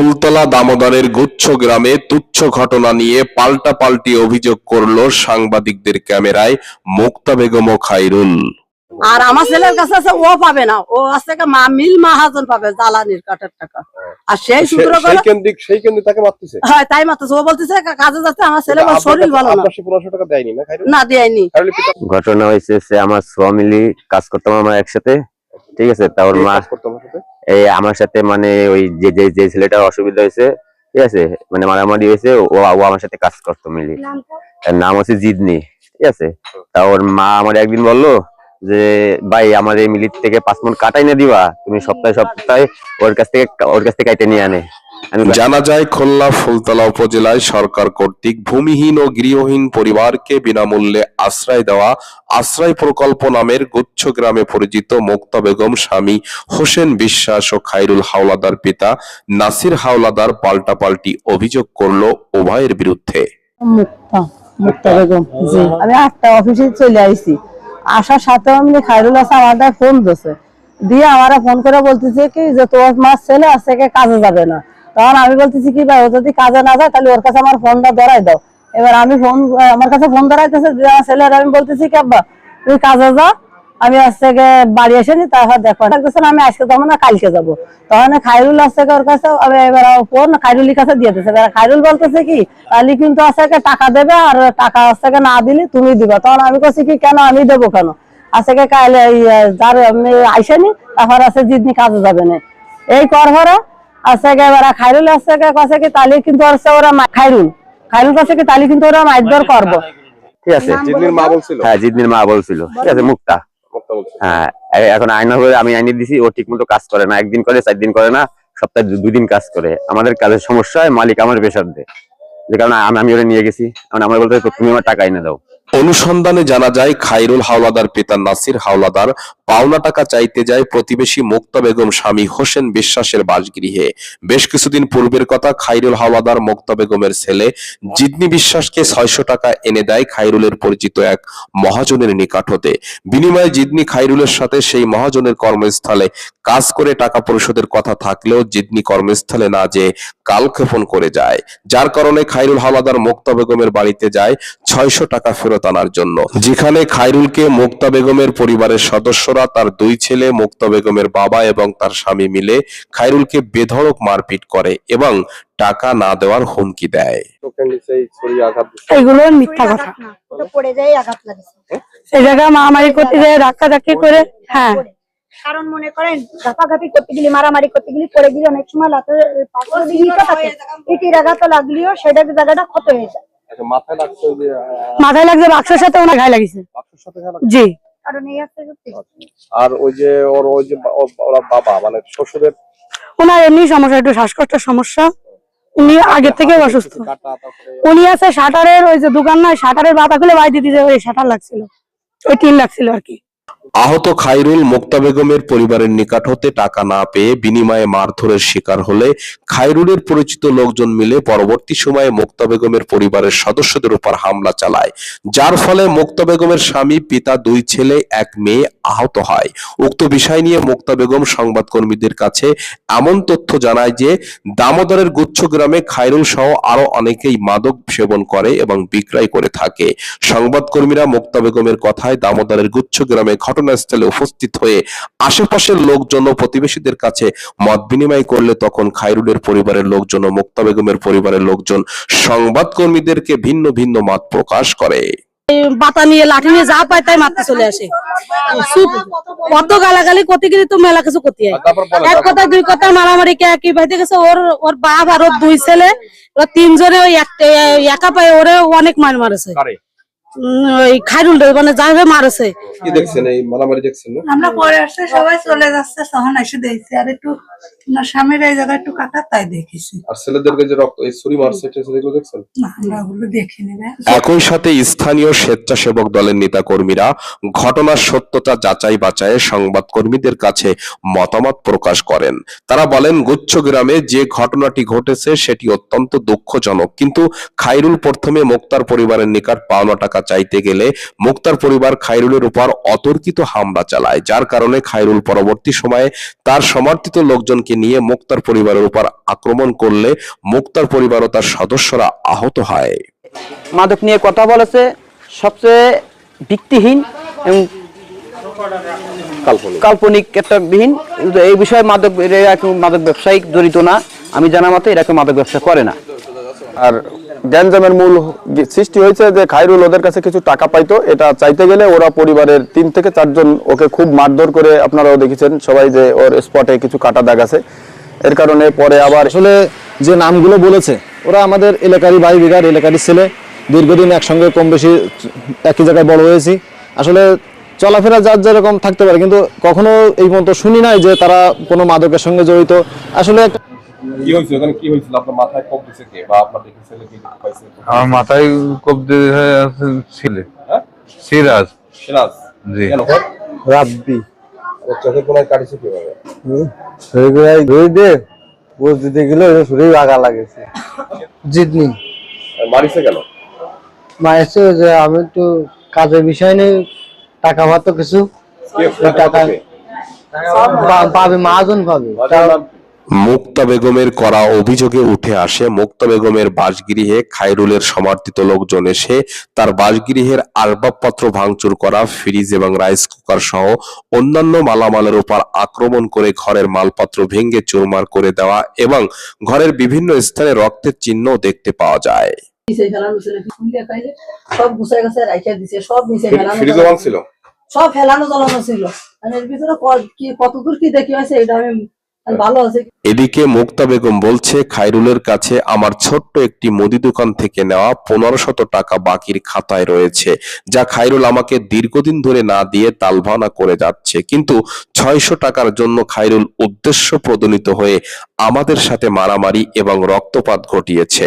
ফুলতলা দামোদরের গুচ্ছ গ্রামে তুচ্ছ ঘটনা নিয়ে পাল্টাপাল্টি অভিযোগ করল সাংবাদিকদের ক্যামেরায় মুক্তা বেগম ও খাইরুল। আর আমার ছেলের কাছে আছে ও পাবে না। ও আছে কি মা মিল মাহাজন পাবে জ্বালানির কাঠের টাকা। আর সেই সূত্র সে- করে সেই কেন্দ্রিক সেই কেন্দ্রিক তাকে মারতেছে? হয় তাই মাত্র ও বলতেছে কাজে যাচ্ছে আমার ছেলে বলে, শরীর ভালো না। আপনার সে পনেরোশো টাকা দেয়নি না খাইরুল? না দেয়নি। ঘটনা হয়েছে সে আমার ফ্যামিলি কাজ করতাম আমরা একসাথে। ঠিক আছে তা ওর মা? এই আমার সাথে মানে ওই যে যে যে ছেলেটার অসুবিধা হয়েছে ঠিক আছে মানে মারামারি হয়েছে ও ও আমার সাথে কাজ করতো মিলি তার নাম হচ্ছে জিদনি ঠিক আছে। তা ওর মা আমার একদিন বলল যে ভাই আমার এই মিলির থেকে পাঁচ মন কাটাই না দিবা তুমি সপ্তাহে সপ্তাহে ওর কাছ থেকে ওর কাছ থেকে কাইটে নিয়ে আনে। জানা যায় খুলনা ফুলতলা উপজেলায় সরকার কর্তৃক ভূমিহীন ও গৃহহীন পরিবারকে বিনামূল্যে আশ্রয় দেওয়া আশ্রয় প্রকল্প নামের গুচ্ছ গ্রামে পরিচিত মুক্তা বেগম স্বামী হোসেন বিশ্বাস ও খাইরুল হাওলাদার পিতা নাসির হাওলাদার পাল্টাপাল্টি অভিযোগ করল উভয়ের বিরুদ্ধে। মুক্তা মুক্তা বেগম জি। আমি আটটা অফিসে চলে আইছি। আসার সাথে আমি খাইরুল আছে আমার ফোন দিছে দিয়ে আমারা ফোন করে বলতেছে কি যে তোমার মার ছেলে আছে কে কাজে যাবে না। তখন আমি বলতেছি কি ভাই ও যদি কাজে না যায় তাহলে ওর কাছে আমার ফোনটা ধরাই দাও। এবার আমি ফোন আমার কাছে ফোন ধরাইতেছে ছেলের আমি বলতেছি কি আব্বা তুই কাজে যা আমি আজ থেকে বাড়ি এসেনি তারপর দেখো। না আমি আজকে যাব না কালকে যাব। তখন খাইরুল আসছে কি ওর কাছে আমি এবার ফোন খাইরুলির কাছে দিয়ে দিতেছে এবার খাইরুল বলতেছে কি তাহলে কিন্তু আজকে টাকা দেবে আর টাকা আজকে না দিলে তুমি দিবা। তখন আমি বলছি কি কেন আমি দেবো কেন? আজকে কাইলে এই, যার আমি আইসেনি তারপর আছে জিদনি কাজে যাবে না। এই করভরা আজকে এবার খাইরুল কি কাছে কি তাহলে কিন্তু ওরা খাইরুল। খাইরুল কাছে কি তাহলে কিন্তু ওরা মাইদর করব। ঠিক আছে। জিদনির মা বলছিল? হ্যাঁ জিদনির মা বলছিল। ঠিক আছে মুক্তা। মুক্তা বলছিল। হ্যাঁ এখন আইনা আমি আইনে দিছি ও ঠিক মতো কাজ করে না। একদিন করে চার দিন করে না সপ্তাহে দুদিন কাজ করে। আমাদের কাজের সমস্যা হয় মালিক আমার প্রেশার দেয় যে কারণে আমি আমি ওরা নিয়ে গেছি। এখন আমার বলতে তুমি আমার টাকা এনে দাও। অনুসন্ধানে জানা যায় খাইরুল হাওলাদার পিতা নাসির হাওলাদার পাওনা টাকা চাইতে যায় প্রতিবেশী মুক্তা বেগম স্বামী হোসেন বিশ্বাসের বাসগৃহে। বেশ কিছুদিন পূর্বের কথা খাইরুল হাওলাদার মুক্তা বেগমের ছেলে জিদনি বিশ্বাসকে ছয়শো টাকা এনে দেয় খাইরুলের পরিচিত এক মহাজনের নিকট হতে। বিনিময়ে জিদনি খাইরুলের সাথে সেই মহাজনের কর্মস্থলে কাজ করে টাকা পরিশোধের কথা থাকলেও জিদনি কর্মস্থলে না যেয়ে কালক্ষেপণ করে যায়। যার কারণে খাইরুল হাওলাদার মুক্তা বেগমের বাড়িতে যায় ছয়শো টাকা ফেরত আনার জন্য। যেখানে খাইরুলকে মুক্তা বেগমের পরিবারের সদস্যরা তার দুই ছেলে মুক্তা বেগমের বাবা এবং তার স্বামী মিলে খাইরুলকে বেধড়ক মারপিট করে এবং টাকা না দেওয়ার হুমকি দেয়। এগুলো মিথ্যা কথা। পড়ে যায় আঘাত লাগছে এই জায়গায় মারামারি করতে যায় করে হ্যাঁ। পড়ে। কারণ মনে করেন ধাপাঘাপি করতে গেলে মারামারি করতে গেলে পড়ে গেলে অনেক সময় লাতে পাথর দিয়ে থাকে। ইটির আঘাত লাগলেও সেটা জায়গাটা ক্ষত হয়ে যায়। মাথায় লাগছে ওই যে আহ, মাথায় লাগছে বাক্সের সাথে ওনার ঘায় লাগিছে। বাক্সের সাথে জি। কারণ এই একটা সত্যি আর ওই যে ওর ওই যে ওর- বাবা মানে শ্বশুরের ওনার এমনি সমস্যা একটু শ্বাসকষ্টের সমস্যা। উনি আগে থেকে অসুস্থ। উনি আছে শাটারের ওই যে দোকান নয় শাটারের বাতা খুলে বাই দিতে যে ওই শাটার লাগছিল। ওই টিন লাগছিল আর কি। আহত খাইরুল মুক্তা বেগমের পরিবারের নিকট হতে টাকা না পেয়ে বিনিময়ে মারধরের শিকার হলে খাইরুলের পরিচিত লোকজন মিলে পরবর্তী সময়ে মুক্তা বেগমের পরিবারের সদস্যদের উপর হামলা চালায়। যার ফলে মুক্তা বেগমের স্বামী, পিতা, দুই ছেলে, এক মেয়ে আহত হয়। উক্ত বিষয় নিয়ে মুক্তা বেগম সংবাদকর্মীদের কাছে এমন তথ্য জানায় যে, দামোদরের গুচ্ছ গ্রামে খাইরুল সহ আরও অনেকেই মাদক সেবন করে এবং বিক্রয় করে থাকে। সংবাদকর্মীরা মুক্তা বেগমের কথায় দামোদরের গুচ্ছ গ্রামে ঘটনাস্থলে উপস্থিত হয়ে আশেপাশের লোকজন ও প্রতিবেশীদের কাছে মত বিনিময় করলে তখন খাইরুলের পরিবারের লোকজন ও মুক্তা বেগমের পরিবারের লোকজন সংবাদকর্মীদেরকে ভিন্ন ভিন্ন মত প্রকাশ করে। বাতা নিয়ে লাঠি নিয়ে যা পায় তাই মারতে চলে আসে। কত গালাগালি করতে গেলে তো মেলা কিছু করতে হয়। এক কথা দুই কথা মারামারি কে কি বাইতে গেছে? ওর ওর বাপ আর ওর দুই ছেলে ওরা তিনজনে ওই একটা- একা পায়ে ওরে অনেক মার মারেছে। ওই খাইরুল মানে মারেছে। কি দেখছেন এই মারামারি দেখছেন না? আমরা পরে আসছে সবাই চলে যাচ্ছে তখন এসে দেখছি। আর একটু না স্বামীর এই জায়গায় একটু কাটা তাই দেখেছি। আর ছেলেদেরকে যে রক্ত এই ছুরি মারছে সেগুলো দেখছেন? না আমরা ওগুলো দেখিনি একই সাথে স্থানীয় স্বেচ্ছাসেবক দলের নেতাকর্মীরা ঘটনার সত্যতা যাচাই বাছায়ে সংবাদ কর্মীদের কাছে মতামত প্রকাশ করেন। তারা বলেন গুচ্ছ গ্রামে যে ঘটনাটি ঘটেছে সেটি অত্যন্ত দুঃখজনক। কিন্তু খাইরুল প্রথমে মুক্তার পরিবারের নিকট পাওনা টাকা চাইতে গেলে মুক্তার পরিবার খাইরুলের উপর অতর্কিত হামলা চালায় যার কারণে খাইরুল পরবর্তী সময়ে তার সমর্থিত লোকজনকে নিয়ে মুক্তার পরিবারের উপর আক্রমণ করলে মুক্তার পরিবার ও তার সদস্যরা আহত হয়। মাদক নিয়ে কথা বলেছে সবচেয়ে ভিত্তিহীন এবং কাল্পনিক। একটা বিহীন। এই বিষয়ে মাদক মাদক ব্যবসায়িক জড়িত না। আমি জানা মতে এরা কেউ মাদক ব্যবসা করে না। আর গ্যাঞ্জামের মূল সৃষ্টি হয়েছে যে খাইরুল ওদের কাছে কিছু টাকা পাইতো। এটা চাইতে গেলে ওরা পরিবারের তিন থেকে চারজন ওকে খুব মারধর করে আপনারাও দেখেছেন, সবাই যে ওর স্পটে কিছু কাটা দাগ আছে। এর কারণে পরে আবার আসলে যে নামগুলো বলেছে, ওরা আমাদের এলাকারই ভাই বিঘার, এলাকারই ছেলে। দীর্ঘদিন একসঙ্গে কম বেশি একই জায়গায় বড় হয়েছি। আসলে চলাফেরা যার যেরকম থাকতে পারে, কিন্তু কখনো এই পর্যন্ত শুনি নাই যে তারা কোনো মাদকের সঙ্গে জড়িত। আসলে কি হয়েছিল? ওখানে কি হয়েছিল? আপনার মাথায় কোপ দিছে কে? বা আপনার দেখে ছেলে কি পাইছে? আমার মাথায় কবজি হয়ে হ্যাঁ? সিরাজ। সিরাজ? জি। রাব্বি। ওর চোখে কোনায় কাটিছে কীভাবে? শরীর ধরে দিয়ে পোজ দিতে গেলে শরীর আগা লাগেছে। জিতনি। মারিছে কেন? মা এসে যে আমি তো কাজের বিষয় নেই টাকা পাতো কিছু। টাকা পাবে মাহাজন পাবে? মুক্তা বেগমের করা অভিযোগে উঠে আসে মুক্তা বেগমের বাসগৃহে খায়রুলের সমর্থিত লোকজন এসে তার বাসগৃহের আসবাবপত্র ভাঙচুর করা ফ্রিজ এবং রাইস কুকার সহ অন্যান্য মালামালের উপর আক্রমণ করে ঘরের মালপত্র ভেঙে চুরমার করে দেওয়া এবং ঘরের বিভিন্ন স্থানে রক্তের চিহ্ন দেখতে পাওয়া যায়। সব গুছাই গাছে রাইখা দিছে সব নিচে ফেলানো সব ফেলানো জ্বালানো ছিল। আর এর ভিতরে ক- কি কি দেখি হয়েছে এটা আমি এদিকে মুক্তা বেগম বলছে খাইরুলের কাছে আমার ছোট্ট একটি মুদি দোকান থেকে নেওয়া পনেরো শত টাকা বাকির খাতায় রয়েছে, যা খাইরুল আমাকে দীর্ঘদিন ধরে না দিয়ে তালভানা করে যাচ্ছে। কিন্তু ছয়শো টাকার জন্য খাইরুল উদ্দেশ্য প্রদলিত হয়ে আমাদের সাথে মারামারি এবং রক্তপাত ঘটিয়েছে।